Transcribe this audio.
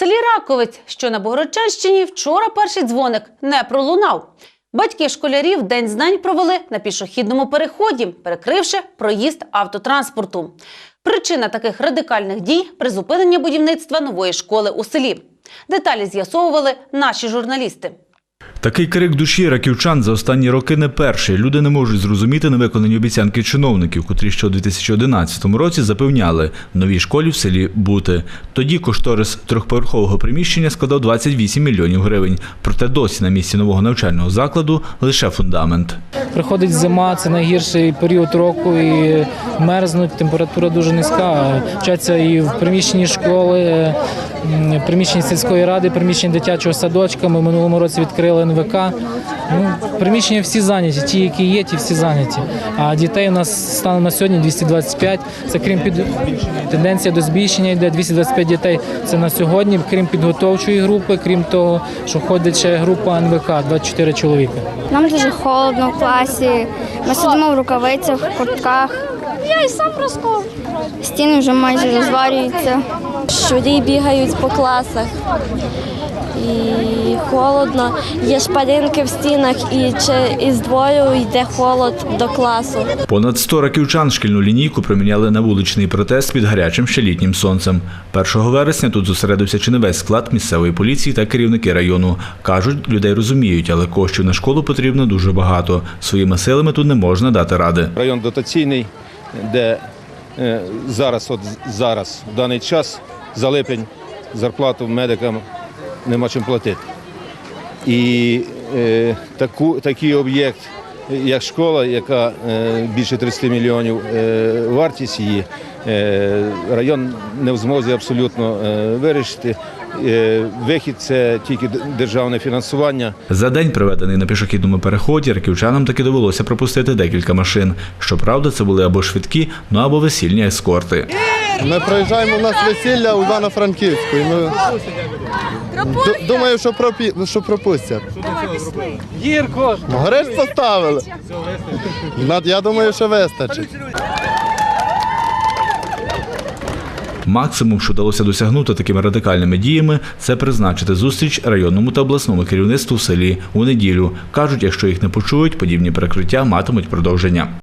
селі Раковець, що на Богородчанщині, вчора перший дзвоник не пролунав. Батьки школярів День знань провели на пішохідному переході, перекривши проїзд автотранспорту. Причина таких радикальних дій призупинення будівництва нової школи у селі. Деталі з'ясовували наші журналісти. Такий крик душі раківчан за останні роки не перший. Люди не можуть зрозуміти невиконані обіцянки чиновників, котрі ще у 2011 році запевняли в новій школі в селі бути. Тоді кошторис трьохповерхового приміщення складав 28 мільйонів гривень. Проте досі на місці нового навчального закладу лише фундамент. Приходить зима, це найгірший період року, і мерзнуть, температура дуже низька. Вчаться і в приміщенні школи, м, приміщенні сільської ради, приміщенні дитячого садочка. Ми в минулому році відкрили НВК. Ну, приміщення всі зайняті, ті, які є, ті всі зайняті. А дітей у нас станом на сьогодні 225. Це крім під тенденція до збільшення йде 225 дітей. Це на сьогодні, крім підготовчої групи, крім того, що ходить ще група НВК, 24 чоловіка. Нам дуже холодно в класі. Ми сидимо в рукавицях, в куртках. Я і сам розкол. Стіни вже майже розварюються. Щурі бігають по класах. І холодно, є шпаринки в стінах, і із двору йде холод до класу. Понад 100 раківчан шкільну лінійку приміняли на вуличний протест під гарячим ще літнім сонцем. 1 вересня тут зосередився чи не весь склад місцевої поліції та керівники району. Кажуть, людей розуміють, але коштів на школу потрібно дуже багато. Своїми силами тут не можна дати ради. район дотаційний, де е, зараз, от зараз, в даний час, за липень зарплату медикам нема чим платити. І е, таку, такий об'єкт, як школа, яка е, більше 30 мільйонів е, вартість її, е, район не в змозі абсолютно е, вирішити. Е, вихід це тільки державне фінансування. За день, проведений на пішохідному переході, раківчанам таки довелося пропустити декілька машин. Щоправда, це були або швидкі, ну або весільні ескорти. Ми проїжджаємо у нас весілля у Івано-Франківську. і Ми... Д- Думаю, що, пропі... що пропустять. Гірко! Гриш поставили. Над- Я думаю, що вистачить. Максимум, що вдалося досягнути такими радикальними діями, це призначити зустріч районному та обласному керівництву в селі у неділю. Кажуть, якщо їх не почують, подібні перекриття матимуть продовження.